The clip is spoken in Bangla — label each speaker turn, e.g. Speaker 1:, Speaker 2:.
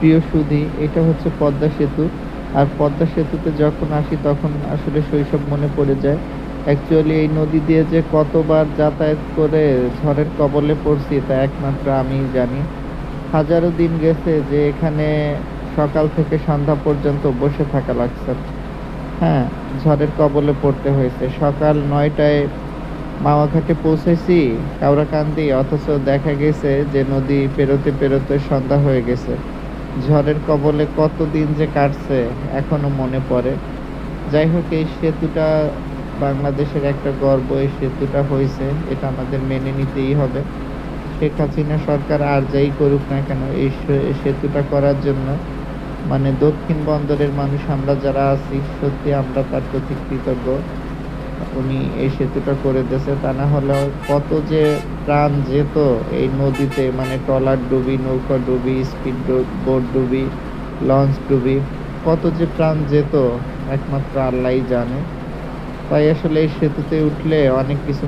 Speaker 1: প্রিয় সুধী, এটা হচ্ছে পদ্মা সেতু। আর পদ্মা সেতুতে যখন আসি, তখন আসলে শৈশব মনে পড়ে যায়। অ্যাকচুয়ালি এই নদী দিয়ে যে কতবার যাতায়াত করে ঝড়ের কবলে পড়ছি, তা একমাত্র আমিই জানি। হাজারো দিন গেছে যে এখানে সকাল থেকে সন্ধ্যা পর্যন্ত বসে থাকা লাগছে। হ্যাঁ ঝড়ের কবলে পড়তে হয়েছে। সকাল নয়টায় মামাঘাটে পৌঁছেছি, কাউরাকান্দি, অথচ দেখা গেছে যে নদী পেরোতে পেরোতে সন্ধ্যা হয়ে গেছে। ঝড়ের কবলে কতদিন যে কাটছে এখনও মনে পড়ে। যাই হোক, এই সেতুটা বাংলাদেশের একটা গর্ব, এই সেতুটা হয়েছে, এটা আমাদের মেনে নিতেই হবে। শেখ হাসিনা সরকার আর যাই করুক না কেন, এই সেতুটা করার জন্য মানে দক্ষিণ বন্দরের মানুষ, আমরা যারা আছি, সত্যি আমরা তার প্রতি কৃতজ্ঞ। উনি এই সেতুটা করে দিয়েছে, তা না হলে কত যে প্রাণ যেত এই নদীতে মানে ট্রলার ডুবি, নৌকা ডুবি স্পিড বোট ডুবি লঞ্চ ডুবি, কত যে প্রাণ যেত, একমাত্র আল্লাহ জানে। তাই আসলে এই সেতুতে উঠলে অনেক কিছু